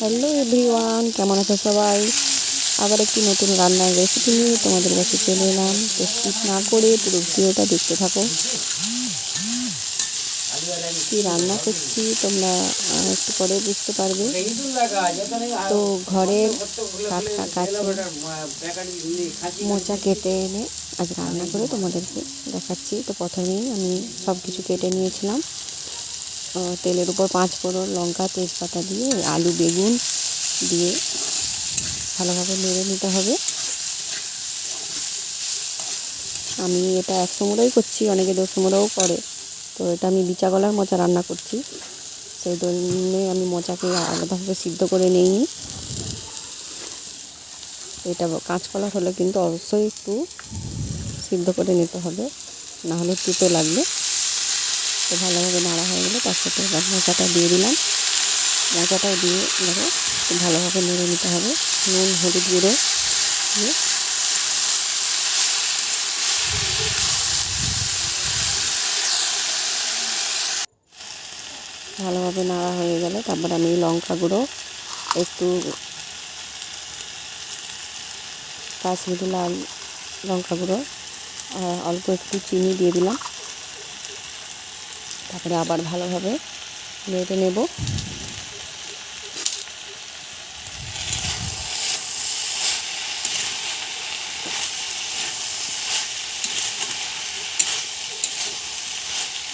Hello everyone, কেমন আছো সবাই? আবার একটি নতুন রান্নার রেসিপি নিয়ে তোমাদের কাছে চলে এলাম। তো স্কিপ না করে পুরো ভিডিওটা দেখতে থাকো। কি রান্না করছি তোমরা একটু পরে বুঝতে পারবে। তো ঘরের টাটকা গাছের মোচা কেটে এনে আজ রান্না করে তোমাদেরকে দেখাচ্ছি। তো প্রথমেই আমি সব কিছু কেটে নিয়েছিলাম। তেলের উপর পাঁচ ফোড়ন লঙ্কা, তেজপাতা দিয়ে, আলু, বেগুন দিয়ে ভালোভাবে নেড়ে নিতে হবে। আমি এটা একশো মোড়াই করছি, অনেকে দেড়শো মোড়াও করে। তো এটা আমি বিচা গলার মোচা রান্না করছি। সেই জন্যে আমি মোচাকে আলাদাভাবে সিদ্ধ করে নিইনি। এটা কাঁচকলা হলে কিন্তু অবশ্যই একটু সিদ্ধ করে নিতে হবে না হলে তিতো লাগবে। তো ভালোভাবে নাড়া হয়ে গেলে তার সাথে এবার মোচাটা দিয়ে দিলাম। মোচাটাও দিয়ে একটু ভালোভাবে নেড়ে নিতে হবে। নুন, হলুদ, গুঁড়ো দিয়ে। ভালোভাবে নাড়া হয়ে গেলে তারপর আমি লঙ্কা গুঁড়ো, একটু কাশ্মীরি লাল লঙ্কা গুঁড়ো অল্প একটু চিনি দিয়ে দিলাম। তারপরে আবার ভালোভাবে নেড়ে নেব।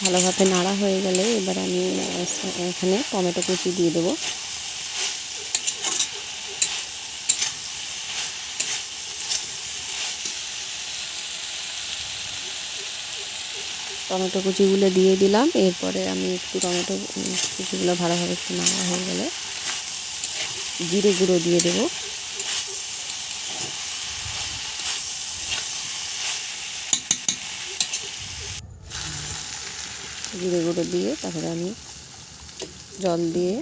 ভালোভাবে নাড়া হয়ে গেলে এবার আমি এখানে টমেটো কুচি দিয়ে দেবো। টমেটো কুচিগুলো দিয়ে দিলাম। এরপরে আমি একটু টমেটো কুচিগুলো ভালোভাবে একটু নাড়া হয়ে গেলে জিরে গুঁড়ো দিয়ে দেবো। জিরে গুঁড়ো দিয়ে তারপরে আমি জল দিয়ে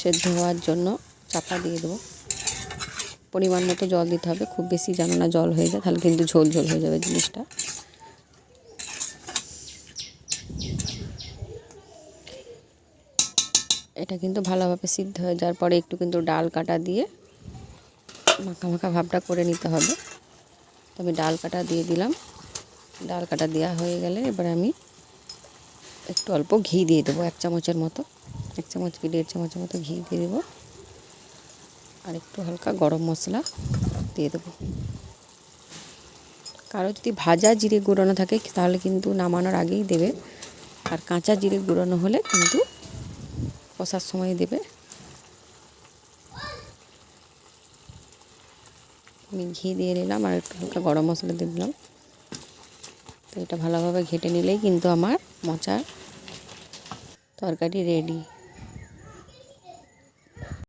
সেদ্ধ হওয়ার জন্য চাপা দিয়ে দেবো। পরিমাণ মতো জল দিতে হবে। খুব বেশি যেন না জল হয়ে যায়, তাহলে কিন্তু ঝোল ঝোল হয়ে যাবে জিনিসটা। এটা কিন্তু ভালোভাবে সিদ্ধ হয়ে যাওয়ার পরে একটু কিন্তু ডাল কাটা দিয়ে মাখা মাখা ভাবটা করে নিতে হবে। তো আমি ডাল কাটা দিয়ে দিলাম। ডাল কাটা দেওয়া হয়ে গেলে এবার আমি একটু অল্প ঘি দিয়ে দেবো, এক চামচের মতো। এক চামচ কি, দেড় চামচের মতো ঘি দিয়ে দেবো। আর একটু হালকা গরম মশলা দিয়ে দেবো। কারও যদি ভাজা জিরে গুঁড়োনো থাকে, তাহলে কিন্তু নামানোর আগেই দেবে। আর কাঁচা জিরে গুঁড়োনো হলে কিন্তু কষার সময় দেবে। আমি ঘি দিয়ে নিলাম আর একটু হালকা গরম মশলা দিয়ে দিলাম। তো এটা ভালোভাবে ঘেটে নিলেই কিন্তু আমার মোচার তরকারি রেডি